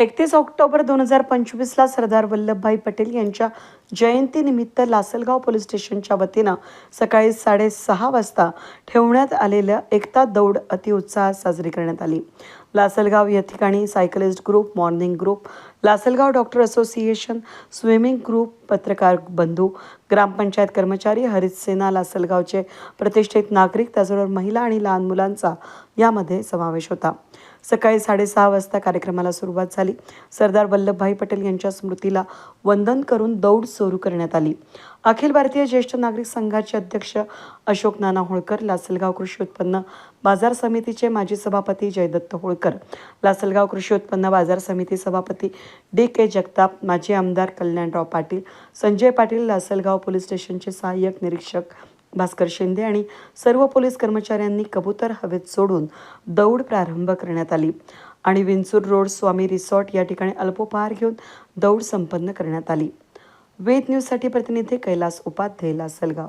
एकतीस ऑक्टोबर दोन हजार पंचवीसला सरदार वल्लभभाई पटेल यांच्या जयंतीनिमित्त लासलगाव पोलीस स्टेशनच्या वतीनं सकाळी साडेसहा वाजता ठेवण्यात आलेल्या एकता दौड अतिउत्साहात साजरी करण्यात आली. लासलगाव या ठिकाणी cyclist group morning group Lasalgaon doctor association swimming group पत्रकार बंधू ग्रामपंचायत कर्मचारी हरित सेना लासलगावचे प्रतिष्ठित नागरिक त्याचबरोबर महिला आणि लहान मुलांचा यामध्ये समावेश होता. सकाळी साडेसहा वाजता कार्यक्रमाला सुरुवात झाली. सरदार वल्लभभाई पटेल यांच्या स्मृतीला वंदन करून दौड सुरू करण्यात आली. अखिल भारतीय ज्येष्ठ नागरिक संघाचे अध्यक्ष अशोक नाना होळकर लासलगाव कृषी उत्पन्न बाजार समितीचे माजी सभापती जयदत्त होळकर लासलगाव कृषी उत्पन्न बाजार समिती सभापती डी के जगताप माजी आमदार कल्याणराव पाटील संजय पाटील लासलगाव पोलीस स्टेशनचे सहाय्यक निरीक्षक भास्कर शिंदे आणि सर्व पोलीस कर्मचाऱ्यांनी कबूतर हवेत सोडून दौड प्रारंभ करण्यात आली. आणि विंचूर रोड स्वामी रिसॉर्ट या ठिकाणी अल्पोपहार घेऊन दौड संपन्न करण्यात आली. वेद न्यूजसाठी प्रतिनिधी कैलास उपाध्याय लासलगाव